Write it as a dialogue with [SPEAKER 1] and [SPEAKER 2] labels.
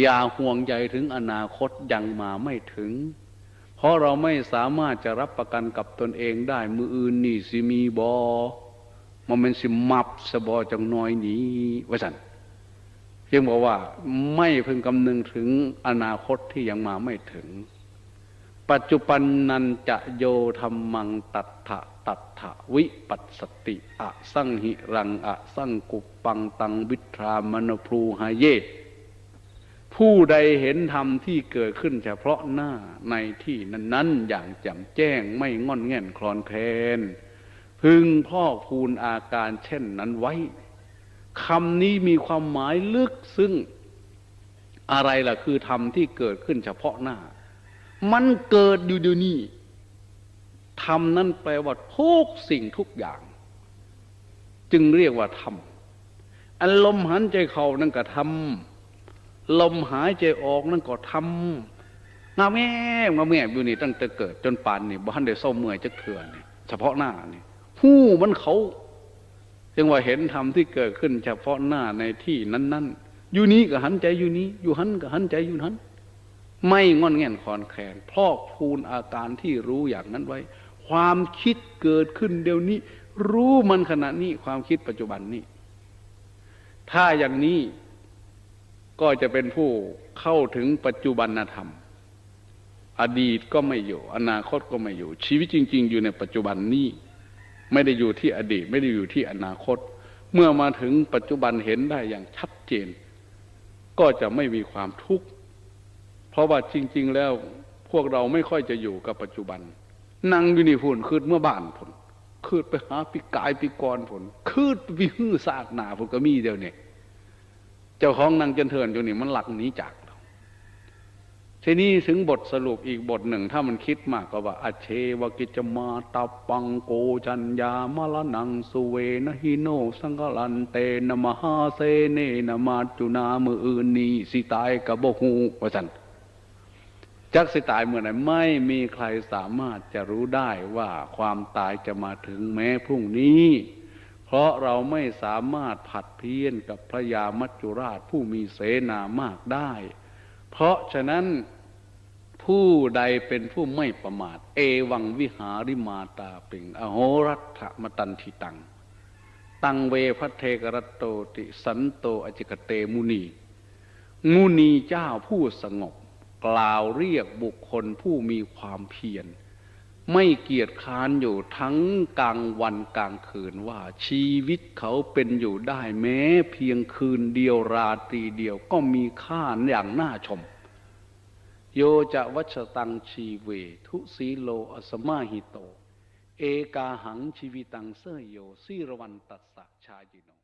[SPEAKER 1] อย่าห่วงใยถึงอนาคตยังมาไม่ถึง เพราะเราไม่สามารถจะรับประกันกับตนเองได้ มืออื่นนี่สิมีบอมันเป็นสิมับสบอจังน้อยนี้ว่าสันเพียงบอกว่าไม่พึงคำนึงถึงอนาคตที่ยังมาไม่ถึง ปัจจุบันนันจะโยธรรมังตัทธะตัทธวิปัสสติ อะ สังหิรังอะ สังกุปังตังวิทรามนพลูหาเย ผู้ใดเห็นธรรมที่เกิดขึ้นเฉพาะหน้าในที่นั้น ๆ อย่างแจ่มแจ้งไม่งอนแง่นคลอนแคลนพึงพ่อคูณอาการเช่นนั้นไว้คำนี้มีความหมายลึกซึ่งอะไรล่ะคือธรรมที่เกิดขึ้นเฉพาะหน้า มันเกิดอยู่เดี๋ยวนี้ธรรมนั้นแปลว่าทุกสิ่งทุกอย่าง จึงเรียกว่าธรรมอันลมหันใจเขานั่นก็ทำ ลมหายใจออกนั่นก็ทำงาแม่งาแม่อยู่นี่ตั้งแต่เกิด จนปานนี่บ้านเดเศร้าเมื่อยจะเถื่อนนี่เฉพาะหน้านี่หู้มันเขาจึงว่าเห็นธรรมที่เกิดขึ้น เฉพาะหน้าในที่นั้นๆอยู่นี้ก็หันใจอยู่นี้ อยู่หันก็หันใจอยู่นั้น ไม่งอนแง่นคอนแขนพอกพูนอาการที่รู้อย่างนั้นไว้ ความคิดเกิดขึ้นเดี๋ยวนี้ รู้มันขณะนี้ความคิดปัจจุบันนี้ถ้าอย่างนี้ ก็จะเป็นผู้เข้าถึงปัจจุบันธรรม อดีตก็ไม่อยู่ อนาคตก็ไม่อยู่ ชีวิตจริง ๆ อยู่ในปัจจุบันนี้ ไม่ได้อยู่ที่อดีต ไม่ได้อยู่ที่อนาคต เมื่อมาถึงปัจจุบันเห็นได้อย่างชัดเจน ก็จะไม่มีความทุกข์เพราะว่าจริง ๆ แล้วพวกเราไม่ค่อยจะอยู่กับปัจจุบัน นั่งอยู่นี่พุ่นคืดเมื่อบ้านผลคืดไปหาปีกายปีกรผลคืดไปหื้อซากหนาผลก็มีเดียวเนี่ย เจ้าของนางจันเทินอยู่นี่มันหลักนี้จากทีนี้ถึงบทสรุปอีกบทหนึ่ง ถ้ามันคิดมากก็ว่าอเชวกิจมาตาปังโกจัญญามะลนังสุเวนหิโน สังกลันเตนมหาเสเนนมาจุนามืออื่นนีสิตายกับโบหูว่าสันจักสิตายเมื่อไหร่ไม่มีใครสามารถจะรู้ได้ว่าความตายจะมาถึงแม้พรุ่งนี้ เพราะเราไม่สามารถผัดเพี้ยนกับพระยามัจจุราชผู้มีเสนามากได้ เพราะฉะนั้นผู้ใดเป็นผู้ไม่ประมาท เอวังวิหาริมาตาปิง อโหรัตมตันทิตัง ตังเวพระเทกรตโตติสันโตอจิกเตมุนี มุนีเจ้าผู้สงบ กล่าวเรียกบุคคลผู้มีความเพียร ไม่เกียจค้านอยู่ทั้งกลางวันกลางคืนว่าชีวิตเขาเป็นอยู่ได้แม้ เพียงคืนเดียวราตรีเดียวก็มีค่าอย่างน่าชม โยจะวัชตังชีเว ทุสีโลอสมาหิโต เอกาหังชีวิตังเสยโยสีรวันตัสสะชาจิโน